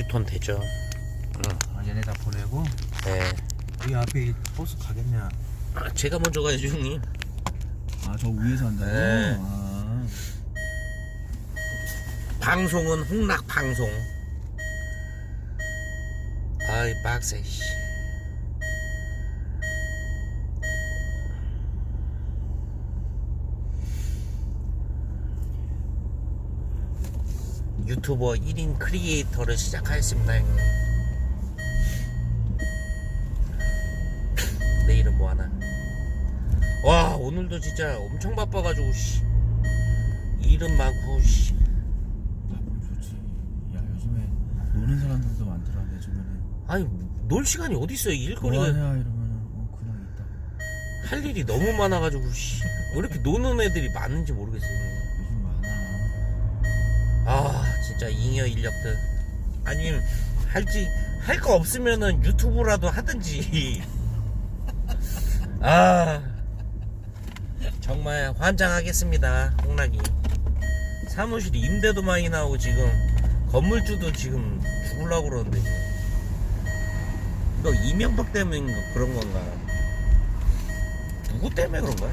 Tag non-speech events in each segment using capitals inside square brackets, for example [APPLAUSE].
유턴 되죠. 아, 얘네 다 보내고 네. 이 앞에 이 버스 가겠냐? 아, 제가 먼저 가야죠, 형님. 아 저 위에서 한다고? 네. 아, 방송은 홍락 방송. 아이 빡세. 씨. 유튜버 1인 크리에이터를 시작하였습니다. 내일은 뭐 하나? 와, 오늘도 진짜 엄청 바빠가지고, 씨. 일은 많고, 씨. 바쁘면 좋지. 야 요즘에 노는 사람들도 많더라 내 주변에. 아니 놀 시간이 어디 있어요 일거리가 뭐하냐 이러면은 어 그냥 있다. 할 일이 너무 많아가지고 씨. 왜 이렇게 노는 애들이 많은지 모르겠어요 요즘 많아. 아 진짜 잉여 인력들. 아니면 할지 할 거 없으면은 유튜브라도 하든지. [LAUGHS] 아 정말 환장하겠습니다 홍락이. 사무실 임대도 많이 나오고 지금 건물주도 지금 죽으려고 그러는데 지금. 이거 이명박 때문에 그런 건가? 누구 때문에 그런 거야.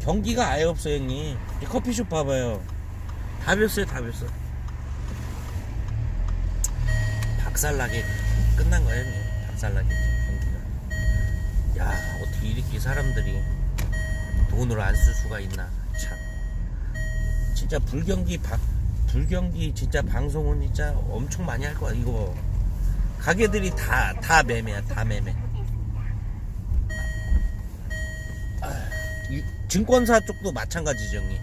경기가 아예 없어 형님. 이 커피숍 봐봐요 다 뵀어요 다 뵀어. 박살나게 끝난 거예요 박살나게 경기가. 야 어떻게 이렇게 사람들이 돈을 안 쓸 수가 있나 참. 진짜 불경기 바, 불경기 진짜 방송은 진짜 엄청 많이 할 거야 이거. 가게들이 다 다 매매야 다 매매. 아, 유- 증권사 쪽도 마찬가지죠 형님.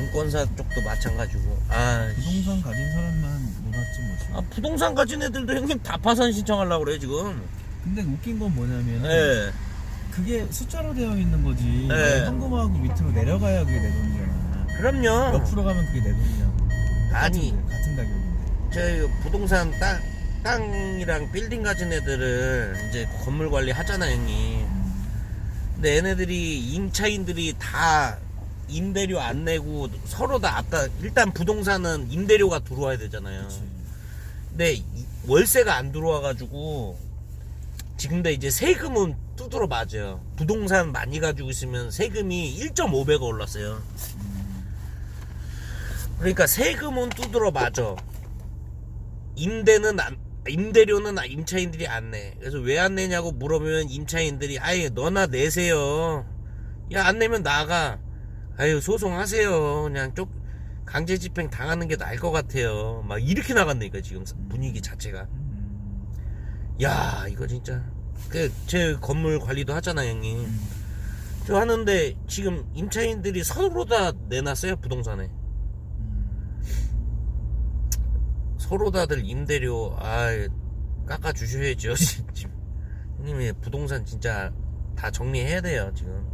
증권사 쪽도 마찬가지고 아, 씨. 부동산 가진 사람만 놀았지 뭐 지금. 아 부동산 가진 애들도 형님 다 파산 신청하려고 그래 지금 근데 웃긴 건 뭐냐면 예 그게 숫자로 되어 있는 거지. 네. 현금하고 밑으로 내려가야 그게 내 돈이잖아. 몇 그럼요 프로 가면 그게 내 돈이냐. 아니 같은, 같은 가격인데. 저 부동산 땅 땅이랑 빌딩 가진 애들은 이제 건물 관리 하잖아 형님 근데 얘네들이 임차인들이 다 임대료 안 내고 서로 다 아까 일단 부동산은 임대료가 들어와야 되잖아요 그렇지. 근데 이- 월세가 안 들어와가지고 지금 근데 이제 세금은 두드러 맞아요. 부동산 많이 가지고 있으면 세금이 1.5배가 올랐어요. 그러니까 세금은 두드러 맞아. 임대는 안, 임대료는 아- 임차인들이 안 내. 그래서 왜 안 내냐고 물어보면 임차인들이 아예 너나 내세요. 야 안 내면 나가. 아유 소송하세요. 그냥 쪽 강제 집행 당하는 게 나을 것 같아요. 막 이렇게 나갔네니까 지금 분위기 자체가. 음. 야 이거 진짜 그 제 건물 관리도 하잖아요 형님. 음. 저 하는데 지금 임차인들이 서로 다 내놨어요 부동산에. 음. 서로 다들 임대료 아 깎아 주셔야죠 [LAUGHS] 지금 형님이 부동산 진짜 다 정리해야 돼요 지금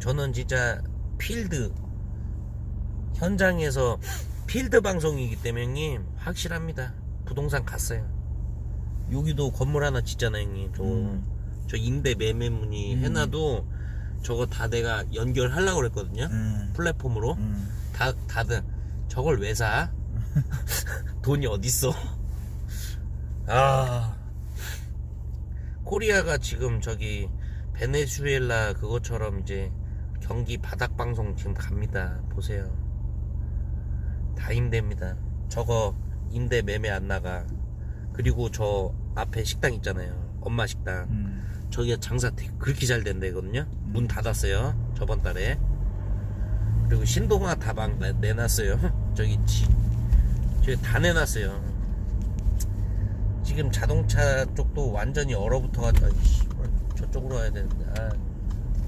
저는 진짜 필드 현장에서 필드 방송이기 때문에 형님 확실합니다 부동산 갔어요 여기도 건물 하나 짓잖아요 형님 저, 음. 저 임대 매매 문의 음. 해놔도 저거 다 내가 연결하려고 그랬거든요 음. 플랫폼으로 음. 다, 다들 저걸 왜 사? [LAUGHS] 돈이 어딨어? 아 코리아가 지금 저기 베네수엘라 그것처럼 이제 경기 바닥 방송 지금 갑니다. 보세요. 다 임대입니다. 저거 임대 매매 안 나가. 그리고 저 앞에 식당 있잖아요. 엄마 식당. 음. 저기가 장사 되게 그렇게 잘 된대거든요. 문 닫았어요. 저번 달에. 그리고 신동아 다방 내- 내놨어요. [LAUGHS] 저기 지, 저기 다 내놨어요. 지금 자동차 쪽도 완전히 얼어붙어가지고 아이씨, 저쪽으로 가야 되는데 아,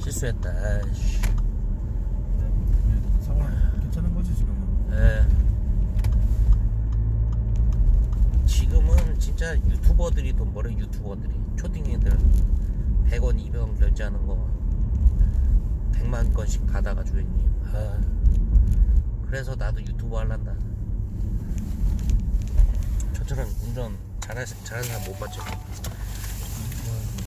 실수했다. 아이씨. 그냥 상황 괜찮은 거지 지금은. 예. 지금은 진짜 유튜버들이 돈 벌어 유튜버들이 초딩 애들 100원 200원 결제하는 거 100만 건씩 받아가지고 형님 아, 그래서 나도 유튜버 할란다 저처럼 운전 잘하, 잘하는 사람 못 봤죠